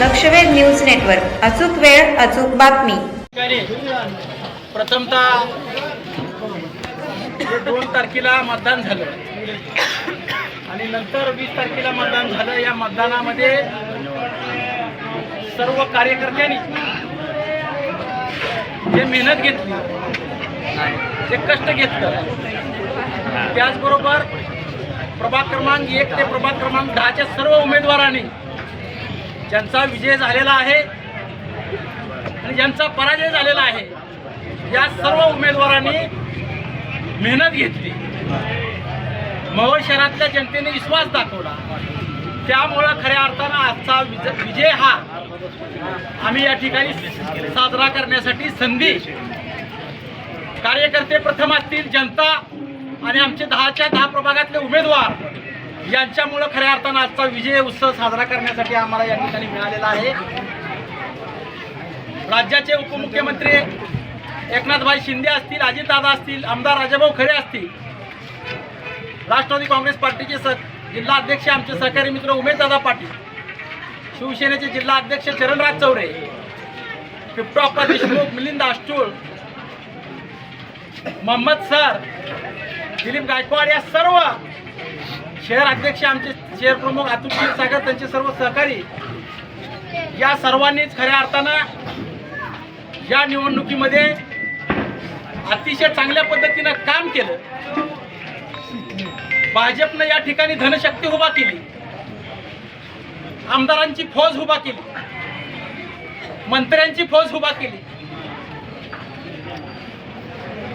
लक्षवेध news network. अचूक वेळ अचूक बातमी. प्रथमतः दोन तारखेला मतदान झालं. आणि नंतर वीस तारखेला मतदान झालं. या मतदानामध्ये सर्व कार्यकर्त्यांनी जे मेहनत घेतली जे कष्ट घेतलं त्याचबरोबर प्रभाग क्रमांक एक ते प्रभाग क्रमांक दहाच्या सर्व उमेदवारांनी ज्यांचा विजय झालेला आहे आणि ज्यांचा पराजय झालेला आहे या सर्व उमेदवारांनी मेहनत घेतली. मोहोळ शहरातल्या जनतेने विश्वास दाखवला. त्यामुळं खऱ्या अर्थानं आजचा विज- विजय हा आम्ही या ठिकाणी साजरा करण्यासाठी संधी कार्यकर्ते प्रथम असतील जनता आणि आमचे दहाच्या दहा प्रभागातले उमेदवार यांच्यामुळं खऱ्या अर्थानं आजचा विजय उत्सव साजरा करण्यासाठी आम्हाला या ठिकाणी मिळालेला आहे. राज्याचे उपमुख्यमंत्री एकनाथभाई शिंदे असतील अजितदादा असतील आमदार राजाभाऊ खरे असतील राष्ट्रवादी काँग्रेस पार्टीचे स जिल्हा अध्यक्ष आमचे सहकारी मित्र उमेशदादा पाटील शिवसेनेचे जिल्हा अध्यक्ष चरणराज चौरे पिप्टॉप्पा देशमुख मिलिंद आष्टूळ मोहम्मद सर दिलीप गायकवाड या सर्व शहर अध्यक्ष आमचे शहर प्रमुख अतुल क्षीरसागर त्यांचे सर्व सहकारी या सर्वांनीच खऱ्या अर्थानं या निवडणुकीमध्ये अतिशय चांगल्या पद्धतीनं काम केलं. भाजपनं या ठिकाणी धनशक्ती उभा केली. आमदारांची फौज उभा केली. मंत्र्यांची फौज उभा केली.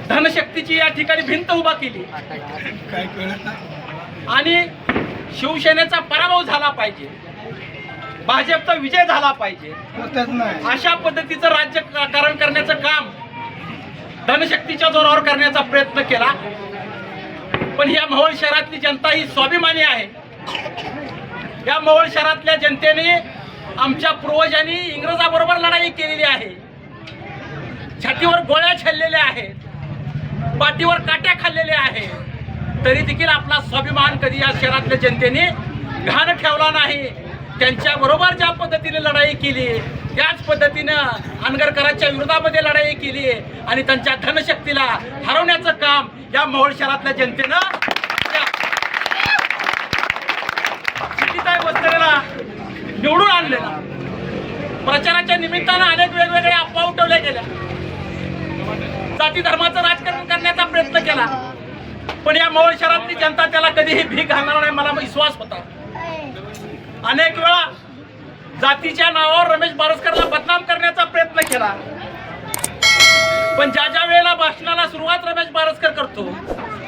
धनशक्तीची या ठिकाणी भिंत उभा केली. आणि शिवसेनेचा पराभव झाला पाहिजे. भाजपचा विजय झाला पाहिजे. अशा पद्धतीचं राज्यकारण करण्याचं काम धनशक्तीच्या जोरावर करण्याचा प्रयत्न केला. पण या मोहोळ शहरातली जनता ही स्वाभिमानी आहे. या मोहोळ शहरातल्या जनतेने आमच्या पूर्वजांनी इंग्रजाबरोबर लढाई केलेली आहे. छातीवर गोळ्या छल्लेल्या आहेत. पाठीवर काट्या खाल्लेल्या आहेत. तरी देखील आपला स्वाभिमान कधी या शहरातल्या जनतेने घाण ठेवला नाही. त्यांच्या बरोबर ज्या पद्धतीने लढाई केली त्याच पद्धतीनं अनगरकरांच्या विरोधामध्ये लढाई केली आणि त्यांच्या धनशक्तीला हरवण्याचं काम या मोहोळ शहरातल्या जनतेनं निवडून आणलेला. प्रचाराच्या निमित्तानं अनेक वेगवेगळे अफवा जनता त्याला कधीही भीक घालणार नाही मला विश्वास होता. अनेक वेळा जातीच्या नावावर रमेश बारसकरला बदनाम करण्याचा प्रयत्न केला. पण ज्या ज्या वेळेला भाषणाला सुरुवात रमेश बारसकर करतो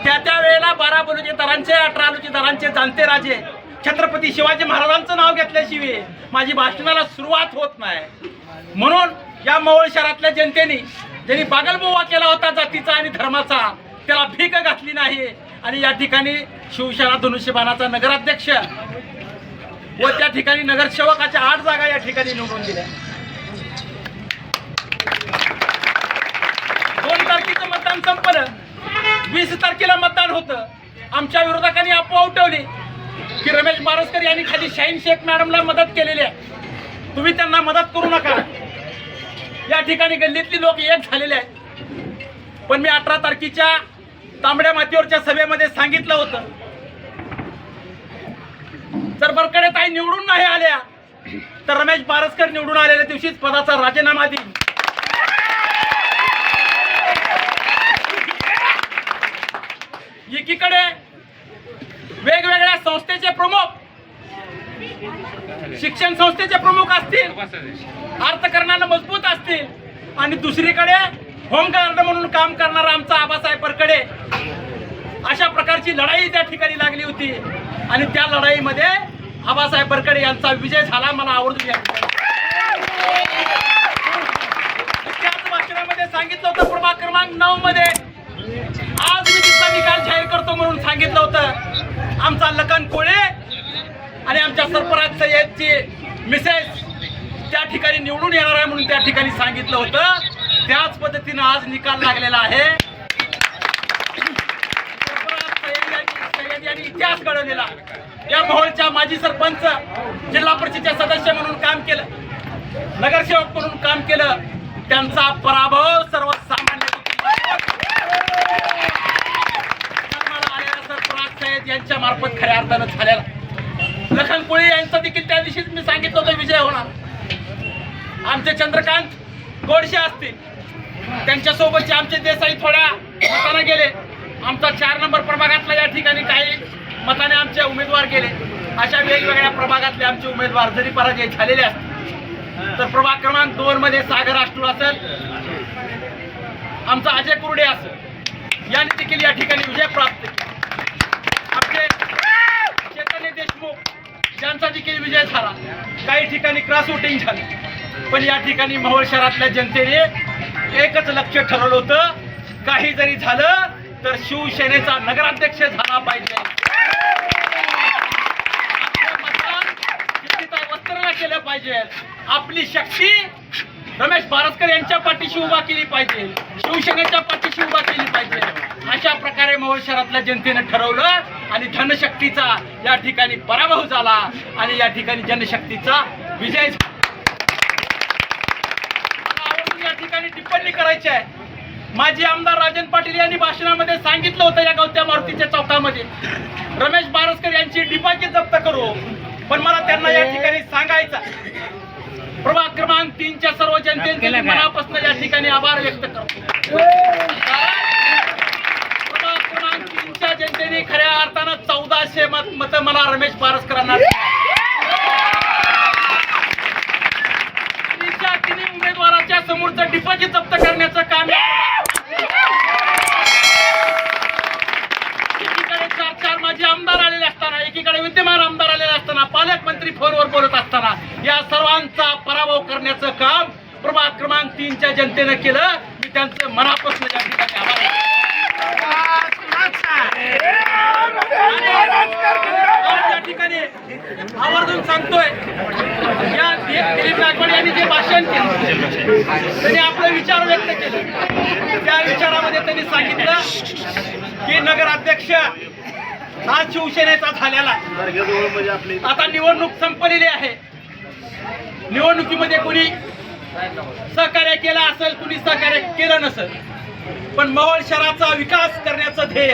त्या त्या वेळेला बारा बलुतेदारांचे अठरा बलुतेदारांचे जाणते राजे छत्रपती शिवाजी महाराजांचं नाव घेतल्याशिवाय माझी भाषणाला सुरुवात होत नाही. म्हणून या मवळ शहरातल्या जनतेने ज्यांनी बागलबोवा केला होता जातीचा आणि धर्माचा त्याला भीक घातली नाही. आणि या ठिकाणी शिवसेना धनुष्यबाणाचा नगराध्यक्ष व त्या ठिकाणी नगरसेवकाच्या आठ जागा या ठिकाणी निवडून दिल्या. दोन तारखेचं मतदान संपलं. वीस तारखेला मतदान होतं. आमच्या विरोधकांनी अफवा उठवली की रमेश बारसकर यांनी खाली शाहीन शेख मॅडमला मदत केलेली आहे. तुम्ही त्यांना मदत करू नका. या ठिकाणी गल्लीतली लोक एक झालेले आहेत. पण मी अठरा तारखेच्या तांबड्या मातीवरच्या सभेमध्ये सांगितलं होतं. जर बरकडे ताई निवडून नाही आल्या तर रमेश बारसकर निवडून आलेल्या दिवशीच पदाचा राजीनामा देईल एकीकडे वेगवेगळ्या संस्थेचे प्रमुख शिक्षण संस्थेचे प्रमुख असतील अर्थकारणाला मजबूत असतील आणि दुसरीकडे होमगार्ड म्हणून काम करणारा आमचा आबासाहेब परकडे. अशा प्रकारची लढाई त्या ठिकाणी लागली होती. आणि त्या लढाईमध्ये आबासाहेब बरकडे यांचा विजय झाला मला आवडतो या त्याच भाषणामध्ये सांगितलं होतं प्रभाग क्रमांक नऊ मध्ये. आज मी तिथला निकाल जाहीर करतो म्हणून सांगितलं होतं. आमचा लखन कोळे आणि आमच्या सरपराज सय्यदची मिसेस त्या ठिकाणी निवडून येणार आहे म्हणून त्या ठिकाणी सांगितलं होतं. त्याच पद्धतीनं आज निकाल लागलेला आहे. यांनी- इतिहास घडवलेला. या मोहोळच्या माजी सरपंच जिल्हा परिषदेचे सदस्य म्हणून काम केलं नगरसेवक म्हणून काम केलं. त्यांचा पराभव सर्वसामान्य यांच्या मार्फत खऱ्या अर्थानं झालेला लखन कोळी यांचा देखील त्या दिवशीच मी सांगितलं होतं विजय होणार. आमचे चंद्रकांत गोडशे असतील. त्यांच्यासोबतचे आमचे देसाई थोड्या मताने गेले. आमचा चार नंबर प्रभागातला या ठिकाणी काही मताने आमचे उमेदवार गेले. अशा वेगवेगळ्या प्रभागातले आमचे उमेदवार जरी पराजय झालेले असतील तर प्रभाग क्रमांक दोन मध्ये सागर आष्टूर असेल आमचा अजय कुरडे असेल. यांनी देखील या ठिकाणी विजय प्राप्त केला. आमचे चैतन्य देशमुख यांचा देखील विजय झाला. काही ठिकाणी क्रॉस वोटिंग झाली. पण या ठिकाणी मोहोळ शहरातल्या जनतेने एकच लक्ष ठरवलं होतं. काही जरी झालं तर शिवसेनेचा नगराध्यक्ष झाला पाहिजे. केल्या केलं पाहिजे. आपली शक्ती रमेश बारसकर यांच्या पाठीशी उभा केली पाहिजे. शिवसेनेच्या पाठीशी उभा केली पाहिजे. अशा प्रकारे मोहोळ शहरातल्या जनतेनं ठरवलं आणि जनशक्तीचा या ठिकाणी पराभव झाला आणि या ठिकाणी जनशक्तीचा विजय झाला मला आवर्जून या ठिकाणी टिप्पणी करायची आहे. माजी आमदार राजन पाटील यांनी भाषणामध्ये सांगितलं होतं या गवत्या मारुतीच्या चौकामध्ये. रमेश बारसकर यांची डिपाजी जप्त करू. पण मला त्यांना या ठिकाणी सांगायचं प्रभाग क्रमांक तीनच्या सर्व जनतेचे मनापासून या ठिकाणी आभार व्यक्त करतो. प्रभाग क्रमांक तीनच्या जनतेने खऱ्या अर्थानं चौदाशे मत मत मला रमेश बारसकरांना डिपॉझिट जप्त करण्याचं काम एकीकडे चार चार माजी आमदार आलेले असताना एकीकडे विद्यमान आमदार आलेले असताना पालकमंत्री फोनवर बोलत असताना या सर्वांचा पराभव करण्याचं काम प्रभाग क्रमांक तीनच्या जनतेनं केलं. मी त्यांचं मनापासून या ठिकाणी आभार ठिकाणी आवर्जून सांगतोय. या दिलीप नागवड यांनी जे भाषण केलं त्यांनी आपले विचार व्यक्त केले. त्या विचारामध्ये त्यांनी सांगितलं की नगराध्यक्ष हा शिवसेनेचा झालेला आता निवडणूक संपलेली आहे. निवडणुकीमध्ये कोणी सहकार्य केला असेल कुणी सहकार्य केलं नसेल. पण मवळ शहराचा विकास करण्याचं ध्येय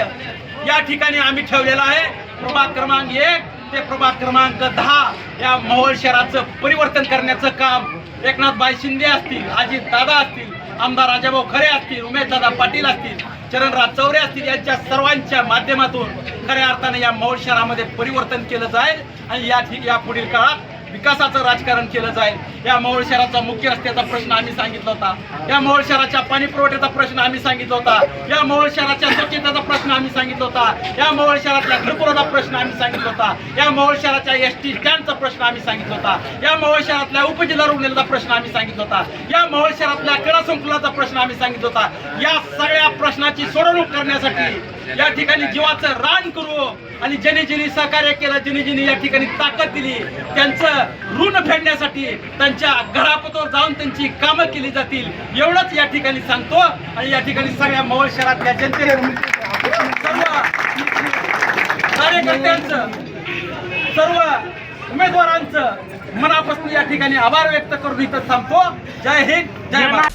या ठिकाणी आम्ही ठेवलेलं आहे. प्रभाग क्रमांक एक ते प्रभाग क्रमांक दहा या मोहोळ शहराचं परिवर्तन करण्याचं काम एकनाथ बाई शिंदे असतील अजित दादा असतील आमदार राजाभाऊ खरे असतील उमेशदादा पाटील असतील चरणराज चौरे असतील यांच्या सर्वांच्या माध्यमातून खऱ्या अर्थाने या मोहोळ शहरामध्ये परिवर्तन केलं जाईल आणि या ठिक या पुढील काळात विकासाचं राजकारण केलं जाईल. या मोहोळ शहराचा मुख्य रस्त्याचा प्रश्न आम्ही सांगितला होता. या मोहोळ शहराच्या पाणी पुरवठ्याचा प्रश्न आम्ही सांगितला होता. या मोहोळ शहराच्या स्वच्छतेचा प्रश्न आम्ही सांगितला होता. या मोहोळ शहरातल्या घरपुराचा प्रश्न आम्ही सांगितला होता. या मोहोळ शहराच्या एस टी स्टँडचा प्रश्न आम्ही सांगितला होता. या मोहोळ शहरातल्या उपजिल्हा रुग्णालयाचा प्रश्न आम्ही सांगितला होता. या मोहोळ शहरातल्या क्रीडा संकुलाचा प्रश्न आम्ही सांगितला होता. या सगळ्या प्रश्नाची सोडवणूक करण्यासाठी या ठिकाणी जीवाचं रान करू आणि ज्याने ज्यांनी सहकार्य केलं ज्याने ज्यांनी या ठिकाणी ताकद दिली त्यांचं ऋण फेडण्यासाठी त्यांच्या घरापतोर जाऊन त्यांची कामं केली जातील. एवढंच या ठिकाणी सांगतो आणि या ठिकाणी सगळ्या मवळ शहरातल्या जनतेने सर्व कार्यकर्त्यांचं सर्व उमेदवारांचं मनापासून या ठिकाणी आभार व्यक्त करून इथं थांबतो. जय हिंद जय महाराष्ट्र